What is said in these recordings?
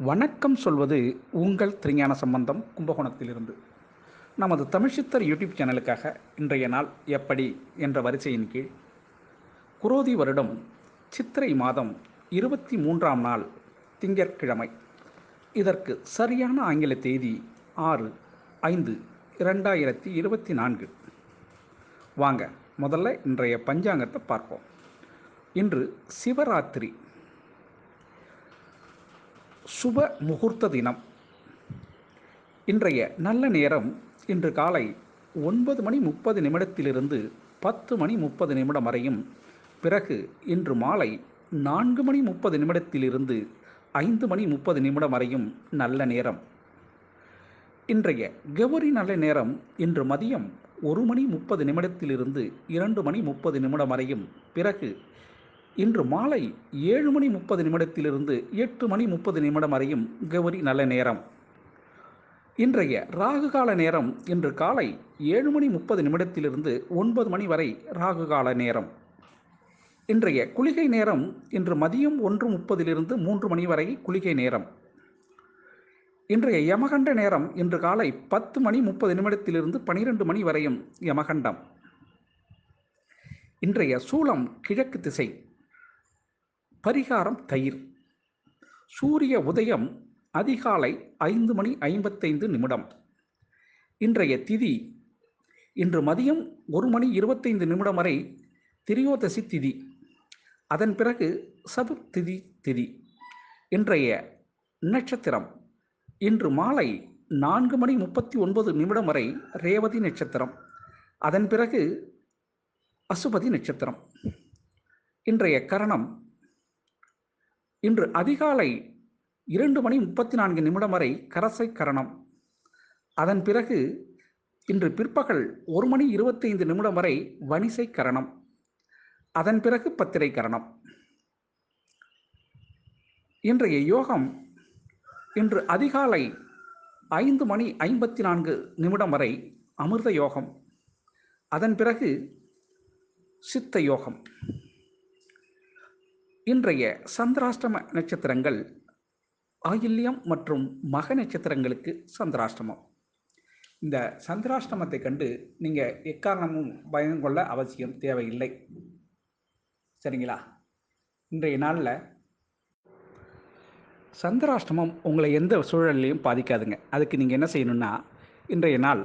வணக்கம் சொல்வது உங்கள் திருஞான சம்பந்தம் கும்பகோணத்திலிருந்து. நமது தமிழ்ச்சித்தர் யூடியூப் சேனலுக்காக இன்றைய நாள் எப்படி என்ற வரிசையின் கீழ். குரோதி வருடம் சித்திரை மாதம் இருபத்தி மூன்றாம் நாள் திங்கட்கிழமை. இதற்கு சரியான ஆங்கில தேதி ஆறு ஐந்து இரண்டாயிரத்தி இருபத்தி நான்கு. வாங்க முதல்ல இன்றைய பஞ்சாங்கத்தை பார்ப்போம். இன்று சிவராத்திரி. சுப முகூர்த்த தினம். இன்றைய நல்ல நேரம் இன்று காலை ஒன்பது மணி முப்பது நிமிடத்திலிருந்து பத்து மணி முப்பது நிமிடம் வரையும் பிறகு இன்று மாலை நான்கு மணி முப்பது நிமிடத்திலிருந்து ஐந்து மணி முப்பது நிமிடம் வரையும் நல்ல நேரம். இன்றைய கௌரி நல்ல நேரம் இன்று மதியம் ஒரு மணி முப்பது நிமிடத்திலிருந்து இரண்டு மணி முப்பது நிமிடம் வரையும் பிறகு இன்று மாலை ஏழு மணி முப்பது நிமிடத்திலிருந்து எட்டு மணி முப்பது நிமிடம் வரையும் கௌரி நல்ல நேரம். இன்றைய ராகு கால நேரம் இன்று காலை ஏழு மணி முப்பது நிமிடத்திலிருந்து ஒன்பது மணி வரை ராகு கால நேரம். இன்றைய குளிகை நேரம் இன்று மதியம் ஒன்று முப்பதிலிருந்து மூன்று மணி வரை குளிகை நேரம். இன்றைய யமகண்ட நேரம் இன்று காலை பத்து மணி முப்பது நிமிடத்திலிருந்து பனிரெண்டு மணி வரையும் யமகண்டம். இன்றைய சூளம் கிழக்கு திசை. பரிகாரம் தயிர் சூரிய உதயம் அதிகாலை ஐந்து மணி ஐம்பத்தைந்து நிமிடம். இன்றைய திதி இன்று மதியம் ஒரு மணி இருபத்தைந்து நிமிடம் வரை திரியோதசி திதி. அதன் பிறகு சதுர்த்திதி திதி. இன்றைய நட்சத்திரம் இன்று மாலை நான்கு மணி முப்பத்தி ஒன்பது நிமிடம் வரை ரேவதி நட்சத்திரம். அதன் பிறகு அசுபதி நட்சத்திரம். இன்றைய கரணம் இன்று அதிகாலை இரண்டு மணி முப்பத்தி நான்கு நிமிடம் வரை கரசை கரணம். அதன் பிறகு இன்று பிற்பகல் ஒரு மணி இருபத்தைந்து நிமிடம் வரை வணிசை கரணம். அதன் பிறகு பத்திரை கரணம். இன்றைய யோகம் இன்று அதிகாலை ஐந்து மணி ஐம்பத்தி நான்கு நிமிடம் வரை அமிர்த யோகம். அதன் பிறகு சித்த யோகம். இன்றைய சந்திராஷ்டம நட்சத்திரங்கள் ஆயில்யம் மற்றும் மக நட்சத்திரங்களுக்கு சந்திராஷ்டமம். இந்த சந்திராஷ்டமத்தை கண்டு நீங்கள் எக்காரணமும் பயம் கொள்ள அவசியம் தேவையில்லை. சரிங்களா? இன்றைய நாளில் சந்திராஷ்டமம் உங்களை எந்த சூழல்லையும் பாதிக்காதுங்க. அதுக்கு நீங்கள் என்ன செய்யணும்னா இன்றைய நாள்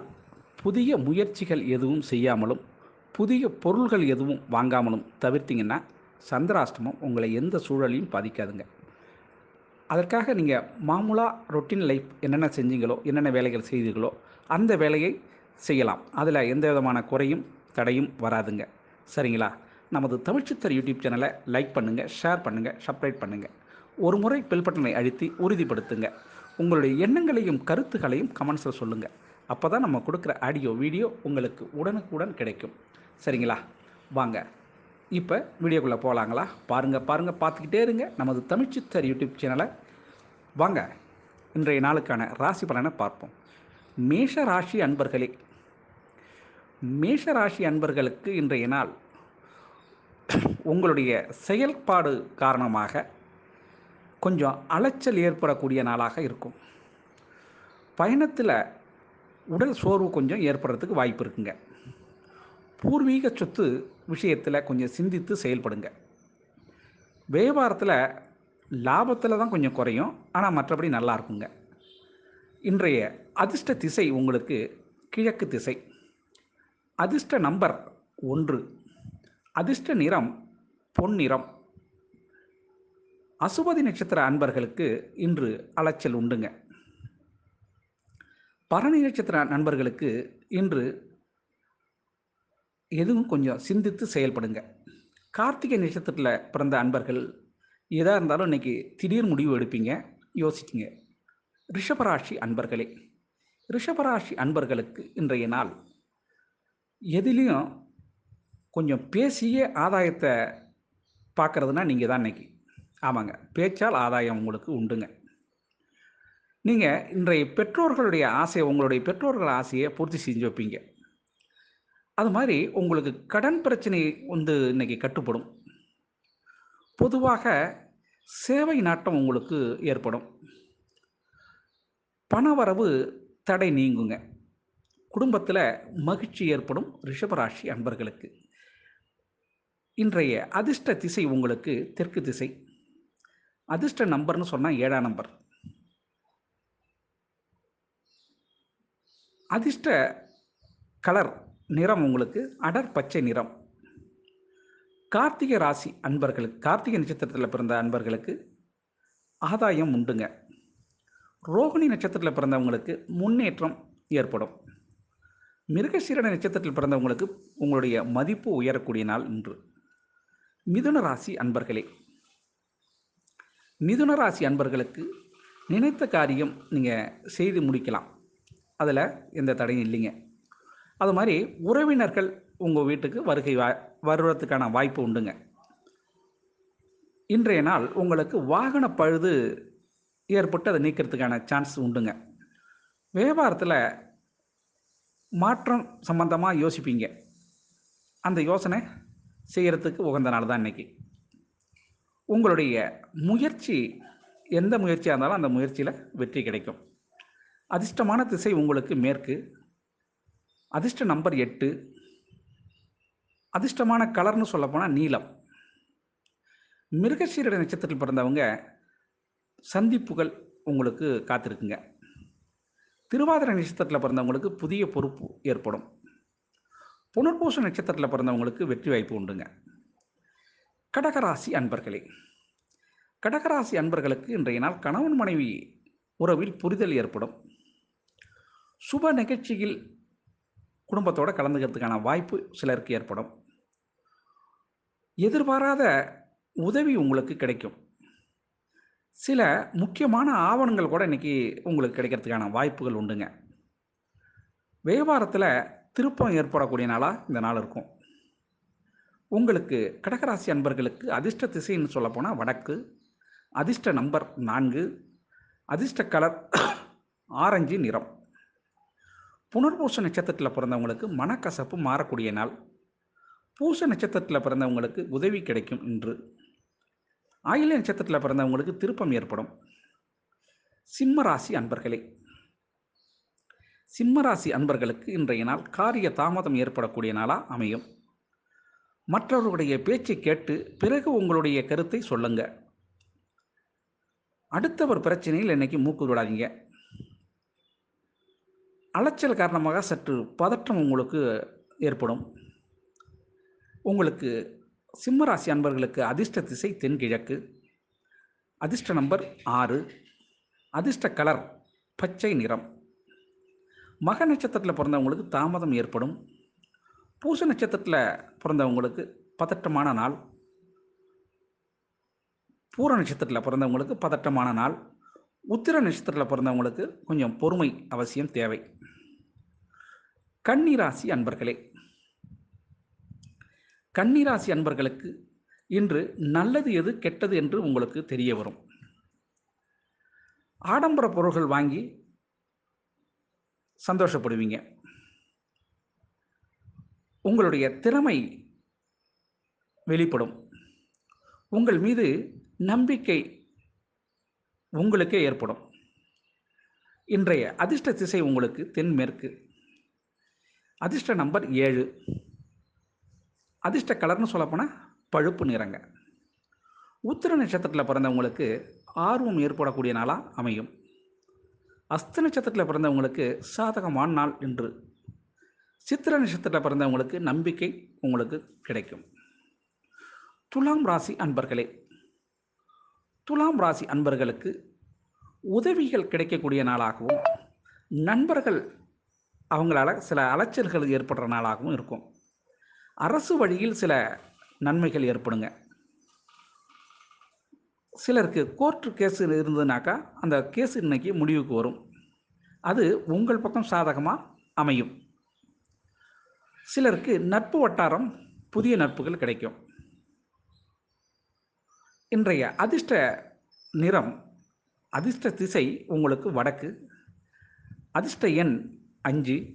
புதிய முயற்சிகள் எதுவும் செய்யாமலும் புதிய பொருள்கள் எதுவும் வாங்காமலும் தவிர்த்திங்கன்னா சந்திராஷ்டமம் உங்களை எந்த சூழலையும் பாதிக்காதுங்க. அதற்காக நீங்கள் மாமூலாக ரொட்டீன் லைஃப் என்னென்ன செஞ்சீங்களோ என்னென்ன வேலைகள் செய்தீங்களோ அந்த வேலையை செய்யலாம். அதில் எந்த விதமான குறையும் தடையும் வராதுங்க. சரிங்களா? நமது தமிழ்ச்சித்தர் யூடியூப் சேனலை லைக் பண்ணுங்கள் ஷேர் பண்ணுங்கள் சப்ஸ்கிரைப் பண்ணுங்கள் ஒரு முறை பெல் பட்டனை அழுத்தி உறுதிப்படுத்துங்க. உங்களுடைய எண்ணங்களையும் கருத்துக்களையும் கமெண்ட்ஸில் சொல்லுங்கள் அப்போ தான் நம்ம கொடுக்குற ஆடியோ வீடியோ உங்களுக்கு உடனுக்குடன் கிடைக்கும். சரிங்களா? வாங்க. இப்போ வீடியோக்குள்ளே போகலாங்களா பாருங்கள் பாருங்கள் பார்த்துக்கிட்டே இருங்க. நமது தமிழ்ச்சித்தர் யூடியூப் சேனலை. வாங்க இன்றைய நாளுக்கான ராசி பலனை பார்ப்போம். மேஷ ராசி அன்பர்களே மேஷ ராசி அன்பர்களுக்கு இன்றைய நாள் உங்களுடைய செயல்பாடு காரணமாக கொஞ்சம் அலைச்சல் ஏற்படக்கூடிய நாளாக இருக்கும். பயணத்தில் உடல் சோர்வு கொஞ்சம் ஏற்படுறதுக்கு வாய்ப்பு இருக்குங்க. பூர்வீக சொத்து விஷயத்தில் கொஞ்சம் சிந்தித்து செயல்படுங்க. வியாபாரத்தில் லாபத்தில் தான் கொஞ்சம் குறையும். ஆனால் மற்றபடி நல்லா இருக்குங்க. இன்றைய அதிர்ஷ்ட திசை உங்களுக்கு கிழக்கு திசை. அதிர்ஷ்ட நம்பர் ஒன்று. அதிர்ஷ்ட நிறம் பொன்னிறம். அசுபதி நட்சத்திர அன்பர்களுக்கு இன்று அலைச்சல் உண்டுங்க. பரணி நட்சத்திர நண்பர்களுக்கு இன்று எதுவும் கொஞ்சம் சிந்தித்து செயல்படுங்க. கார்த்திகை நட்சத்திரத்தில் பிறந்த அன்பர்கள் எதாக இருந்தாலும் இன்றைக்கி திடீர் முடிவு எடுப்பீங்க யோசிச்சிங்க. ரிஷபராசி அன்பர்களே ரிஷபராசி அன்பர்களுக்கு இன்றைய நாள் எதிலையும் கொஞ்சம் பேசிய ஆதாயத்தை பார்க்குறதுனா நீங்கள் தான் இன்றைக்கி ஆமாங்க பேச்சால் ஆதாயம் உங்களுக்கு உண்டுங்க. நீங்கள் இன்றைய பெற்றோர்களுடைய ஆசையை உங்களுடைய பெற்றோர்கள் ஆசையை பூர்த்தி செஞ்சு வைப்பீங்க. அது மாதிரி உங்களுக்கு கடன் பிரச்சனை வந்து இன்னைக்கு கட்டுப்படும். பொதுவாக சேவை நாட்டம் உங்களுக்கு ஏற்படும். பணவரவு தடை நீங்குங்க. குடும்பத்தில் மகிழ்ச்சி ஏற்படும் ரிஷபராசி அன்பர்களுக்கு. இன்றைய அதிர்ஷ்ட திசை உங்களுக்கு தெற்கு திசை. அதிர்ஷ்ட நம்பர்னு சொன்னால் ஏழாம் நம்பர். அதிர்ஷ்ட கலர் நிறம் உங்களுக்கு அடர் பச்சை நிறம். கார்த்திகை ராசி அன்பர்களுக்கு கார்த்திகை நட்சத்திரத்தில் பிறந்த அன்பர்களுக்கு ஆதாயம் உண்டுங்க. ரோகிணி நட்சத்திரத்தில் பிறந்தவங்களுக்கு முன்னேற்றம் ஏற்படும். மிருகசீரண நட்சத்திரத்தில் பிறந்தவங்களுக்கு உங்களுடைய மதிப்பு உயரக்கூடிய நாள் இன்று. மிதுன ராசி அன்பர்களே மிதுன ராசி அன்பர்களுக்கு நினைத்த காரியம் நீங்கள் செய்து முடிக்கலாம். அதில் எந்த தடையும் இல்லைங்க. அது மாதிரி உறவினர்கள் உங்கள் வீட்டுக்கு வருகை வா வருவதற்கான வாய்ப்பு உண்டுங்க. இன்றைய நாள் உங்களுக்கு வாகன பழுது ஏற்பட்டு அதை நீக்கிறதுக்கான சான்ஸ் உண்டுங்க. வியாபாரத்தில் மாற்றம் சம்பந்தமாக யோசிப்பீங்க. அந்த யோசனை செய்கிறதுக்கு உகந்த நாள் தான் இன்றைக்கி உங்களுடைய முயற்சி எந்த முயற்சியாக இருந்தாலும் அந்த முயற்சியில் வெற்றி கிடைக்கும். அதிர்ஷ்டமான திசை உங்களுக்கு மேற்கு. அதிர்ஷ்ட நம்பர் எட்டு. அதிர்ஷ்டமான கலர்னு சொல்லப்போனால் நீலம். மிருகசீரட நட்சத்திரத்தில் பிறந்தவங்க சந்திப்புகள் உங்களுக்கு காத்திருக்குங்க. திருவாதிரை நட்சத்திரத்தில் பிறந்தவங்களுக்கு புதிய பொறுப்பு ஏற்படும். புனர்பூச நட்சத்திரத்தில் பிறந்தவங்களுக்கு வெற்றி வாய்ப்பு உண்டுங்க. கடகராசி அன்பர்களே கடகராசி அன்பர்களுக்கு இன்றைய நாள் கணவன் மனைவி உறவில் புரிதல் ஏற்படும். சுப நிகழ்ச்சியில் குடும்பத்தோடு கலந்துக்கிறதுக்கான வாய்ப்பு சிலருக்கு ஏற்படும். எதிர்பாராத உதவி உங்களுக்கு கிடைக்கும். சில முக்கியமான ஆவணங்கள் கூட இன்றைக்கி உங்களுக்கு கிடைக்கிறதுக்கான வாய்ப்புகள் உண்டுங்க. வியாபாரத்தில் திருப்பம் ஏற்படக்கூடிய நாளாக இந்த நாள் இருக்கும். உங்களுக்கு கடகராசி அன்பர்களுக்கு அதிர்ஷ்ட திசைன்னு சொல்லப்போனால் வடக்கு அதிர்ஷ்ட நம்பர் நான்கு அதிர்ஷ்ட கலர் ஆரஞ்சு நிறம். புனர்பூச நட்சத்திரத்தில் பிறந்தவங்களுக்கு மனக்கசப்பு மாறக்கூடிய நாள். பூச நட்சத்திரத்தில் பிறந்தவங்களுக்கு உதவி கிடைக்கும் இன்று. ஆயில நட்சத்திரத்தில் பிறந்தவங்களுக்கு திருப்பம் ஏற்படும். சிம்ம ராசி அன்பர்களே. சிம்மராசி அன்பர்களுக்கு இன்றைய நாள் காரிய தாமதம் ஏற்படக்கூடிய நாளாக அமையும். மற்றவர்களுடைய பேச்சை கேட்டு பிறகு உங்களுடைய கருத்தை சொல்லுங்க. அடுத்தவர் பிரச்சனையில் இன்னைக்கு மூக்கு விடாதீங்க. அலைச்சல் காரணமாக சற்று பதற்றம் உங்களுக்கு ஏற்படும். உங்களுக்கு சிம்மராசி அன்பர்களுக்கு அதிர்ஷ்ட திசை தென்கிழக்கு. அதிர்ஷ்ட நம்பர் ஆறு. அதிர்ஷ்ட கலர் பச்சை நிறம். மக நட்சத்திரத்தில் பிறந்தவங்களுக்கு தாமதம் ஏற்படும். பூச நட்சத்திரத்தில் பிறந்தவங்களுக்கு பதட்டமான நாள். பூர நட்சத்திரத்தில் பிறந்தவங்களுக்கு பதட்டமான நாள். உத்திர நட்சத்திரத்தில் பிறந்தவங்களுக்கு கொஞ்சம் பொறுமை அவசியம் தேவை. கன்னிராசி அன்பர்களே கன்னிராசி அன்பர்களுக்கு இன்று நல்லது எது கெட்டது என்று உங்களுக்கு தெரிய வரும். ஆடம்பர பொருள்கள் வாங்கி சந்தோஷப்படுவீங்க. உங்களுடைய திறமை வெளிப்படும். உங்கள் மீது நம்பிக்கை உங்களுக்கே ஏற்படும். இன்றைய அதிர்ஷ்ட திசை உங்களுக்கு தென்மேற்கு அதிர்ஷ்ட நம்பர் ஏழு. அதிர்ஷ்ட கலர்னு சொல்லப்போனால் பழுப்பு நிறங்க. உத்திர நட்சத்திரத்தில் பிறந்தவங்களுக்கு ஆர்வம் ஏற்படக்கூடிய நாளாக அமையும். அஸ்த நட்சத்திரத்தில் பிறந்தவங்களுக்கு சாதகமான நாள் என்று சித்திர நட்சத்திரத்தில் பிறந்தவங்களுக்கு நம்பிக்கை உங்களுக்கு கிடைக்கும். துலாம் ராசி அன்பர்களே துலாம் ராசி அன்பர்களுக்கு உதவிகள் கிடைக்கக்கூடிய நாளாகவும் நண்பர்கள் அவங்களால சில அலைச்சல்கள் ஏற்படுற நாளாகவும் இருக்கும். அரசு வழியில் சில நன்மைகள் ஏற்படுங்க. சிலருக்கு கோர்ட்டு கேஸ் இருந்ததுனாக்கா அந்த கேஸ் இன்னைக்கு முடிவுக்கு வரும். அது உங்கள் பக்கம் சாதகமாக அமையும். சிலருக்கு நட்பு வட்டாரம் புதிய நட்புகள் கிடைக்கும். இன்றைய அதிர்ஷ்ட நிறம் அதிர்ஷ்ட திசை உங்களுக்கு வடக்கு. அதிர்ஷ்ட எண் அஞ்சு.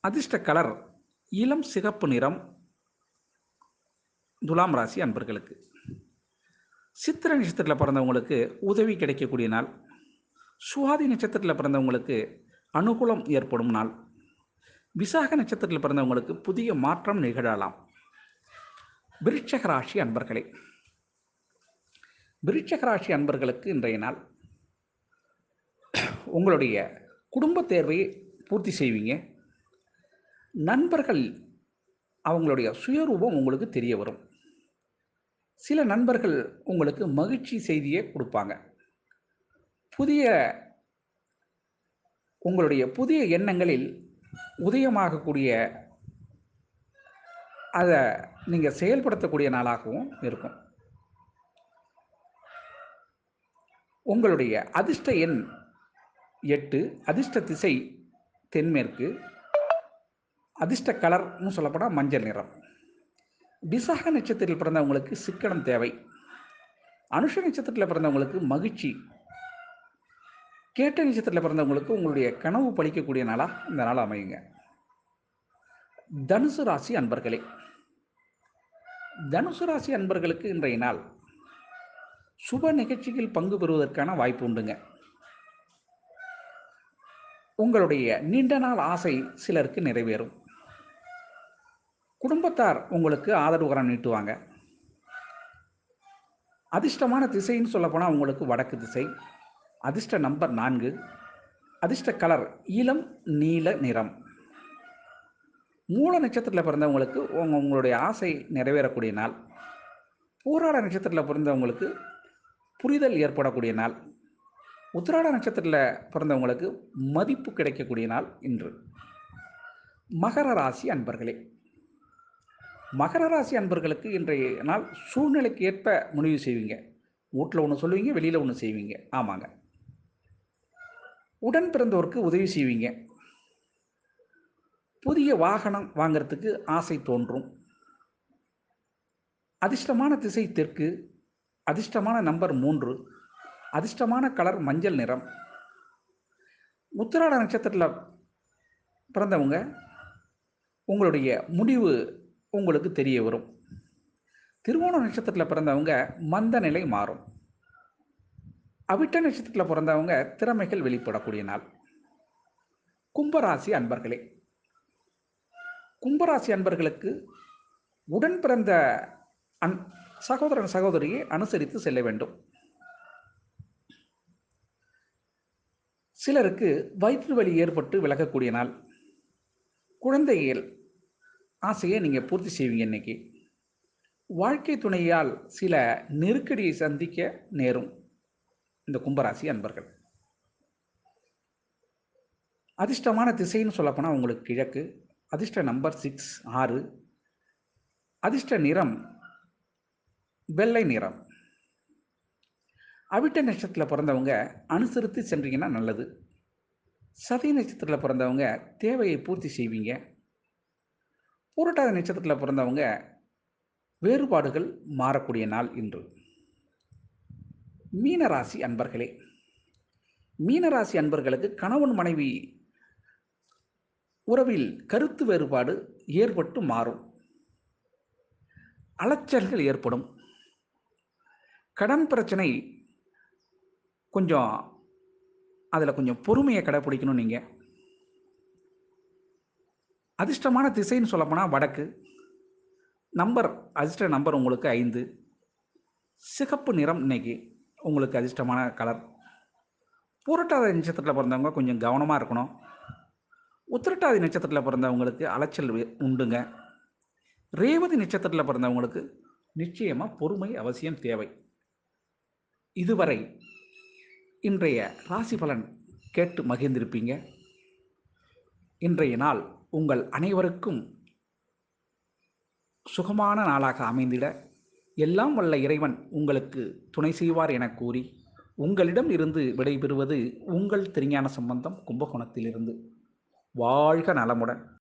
அதிர்ஷ்ட கலர் இளம் சிகப்பு நிறம் துலாம் ராசி அன்பர்களுக்கு. சித்திர நட்சத்திரத்தில் பிறந்தவங்களுக்கு உதவி கிடைக்கக்கூடிய நாள். சுவாதி நட்சத்திரத்தில் பிறந்தவங்களுக்கு அனுகூலம் ஏற்படும் நாள். விசாக நட்சத்திரத்தில் பிறந்தவங்களுக்கு புதிய மாற்றம் நிகழலாம். விருட்சகராசி அன்பர்களே விருட்சகராசி அன்பர்களுக்கு இன்றைய நாள் உங்களுடைய குடும்ப தேர்வை பூர்த்தி செய்வீங்க. நண்பர்கள் அவங்களுடைய சுயரூபம் உங்களுக்கு தெரிய வரும். சில நண்பர்கள் உங்களுக்கு மகிழ்ச்சி செய்தியை கொடுப்பாங்க. புதிய உங்களுடைய புதிய எண்ணங்களில் உதயமாகக்கூடிய அதை நீங்கள் செயல்படுத்தக்கூடிய நாளாகவும் இருக்கும். உங்களுடைய அதிர்ஷ்ட எண் எட்டு அதிர்ஷ்ட திசை தென்மேற்கு அதிர்ஷ்ட கலர்னு சொல்லப்போனால் மஞ்சள் நிறம். விசாக நட்சத்திரத்தில் பிறந்தவங்களுக்கு சிக்கனம் தேவை. அனுஷ நட்சத்திரத்தில் பிறந்தவங்களுக்கு மகிழ்ச்சி. கேட்ட நட்சத்திரத்தில் பிறந்தவங்களுக்கு உங்களுடைய கனவு பழிக்கக்கூடிய நாளாக இந்த நாள் அமையுங்க. தனுசு ராசி அன்பர்களே. தனுசு ராசி அன்பர்களுக்கு இன்றைய நாள் சுப நிகழ்ச்சியில் பங்கு பெறுவதற்கான வாய்ப்பு உண்டுங்க. உங்களுடைய நீண்ட நாள் ஆசை சிலருக்கு நிறைவேறும். குடும்பத்தார் உங்களுக்கு ஆதரவுகரம் நீட்டுவாங்க. அதிர்ஷ்டமான திசைன்னு சொல்லப்போனால் உங்களுக்கு வடக்கு திசை. அதிர்ஷ்ட நம்பர் நான்கு. அதிர்ஷ்ட கலர் இளம் நீல நிறம். மூல நட்சத்திரத்தில் பிறந்தவங்களுக்கு உங்க உங்களுடைய ஆசை நிறைவேறக்கூடிய நாள். பூராட நட்சத்திரத்தில் பிறந்தவங்களுக்கு புரிதல் ஏற்படக்கூடிய நாள். உத்திராட நட்சத்திரத்தில் பிறந்தவங்களுக்கு மதிப்பு கிடைக்கக்கூடிய நாள் இன்று. மகர ராசி அன்பர்களே மகர ராசி அன்பர்களுக்கு இன்றைய நாள் சூழ்நிலைக்கு ஏற்ப முடிவு செய்வீங்க. வீட்டில் ஒன்று சொல்லுவீங்க வெளியில் ஒன்று செய்வீங்க. ஆமாங்க. உடன் பிறந்தோருக்கு உதவி செய்வீங்க. புதிய வாகனம் வாங்கிறதுக்கு ஆசை தோன்றும். அதிர்ஷ்டமான திசை தெற்கு அதிர்ஷ்டமான நம்பர் மூன்று அதிர்ஷ்டமான கலர் மஞ்சள் நிறம். உத்திராட நட்சத்திரத்தில் பிறந்தவங்க உங்களுடைய முடிவு உங்களுக்கு தெரிய வரும். திருவோண நட்சத்திரத்தில் பிறந்தவங்க மந்த நிலை மாறும். அவிட்ட நட்சத்திரத்தில் பிறந்தவங்க திறமைகள் வெளிப்படக்கூடிய நாள். கும்பராசி அன்பர்களே கும்பராசி அன்பர்களுக்கு உடன் பிறந்த அன் சகோதரன் சகோதரியை அனுசரித்து செல்ல வேண்டும். சிலருக்கு வயிற்று வலி ஏற்பட்டு விலகக்கூடிய நாள். குழந்தைகள் ஆசையை நீங்கள் பூர்த்தி செய்வீங்க இன்னைக்கு. வாழ்க்கை துணையால் சில நெருக்கடியை சந்திக்க நேரும் இந்த கும்பராசி அன்பர்கள். அதிர்ஷ்டமான திசைன்னு சொல்லப்போனால் உங்களுக்கு கிழக்கு. அதிர்ஷ்ட நம்பர் சிக்ஸ் ஆறு. அதிர்ஷ்ட நிறம் வெள்ளை நிறம். அவிட்ட நட்சத்திரத்தில் பிறந்தவங்க அனுசரித்து சென்றீங்கன்னா நல்லது. சதி நட்சத்திரத்தில் பிறந்தவங்க தேவையை பூர்த்தி செய்வீங்க. பூரட்டாத நட்சத்திரத்தில் பிறந்தவங்க வேறுபாடுகள் மாறக்கூடிய நாள் இன்று. மீனராசி அன்பர்களே மீனராசி அன்பர்களுக்கு கணவன் மனைவி உறவில் கருத்து வேறுபாடு ஏற்பட்டு மாறும். அலைச்சல்கள் ஏற்படும். கடன் பிரச்சனை கொஞ்சம் அதில் கொஞ்சம் பொறுமையை கடைப்பிடிக்கணும் நீங்கள் அதிர்ஷ்டமான திசைன்னு சொல்லப்போனால் வடக்கு. நம்பர் அதிர்ஷ்ட நம்பர் உங்களுக்கு ஐந்து. சிகப்பு நிறம் இன்னைக்கு உங்களுக்கு அதிர்ஷ்டமான கலர் பூரட்டாதி நட்சத்திரத்தில் பிறந்தவங்க கொஞ்சம் கவனமாக இருக்கணும். உத்திரட்டாதி நட்சத்திரத்தில் பிறந்தவங்களுக்கு அலைச்சல் உண்டுங்க. ரேவதி நட்சத்திரத்தில் பிறந்தவங்களுக்கு நிச்சயமாக பொறுமை அவசியம் தேவை. இதுவரை இன்றைய ராசி பலன் கேட்டு மகிழ்ந்திருப்பீங்க. இன்றைய நாள் உங்கள் அனைவருக்கும் சுகமான நாளாக அமைந்திட எல்லாம் வல்ல இறைவன் உங்களுக்கு துணை செய்வார் என கூறி உங்களிடம் இருந்து விடைபெறுவது உங்கள் திருஞான சம்பந்தம் கும்பகோணத்திலிருந்து. வாழ்க நலமுடன்.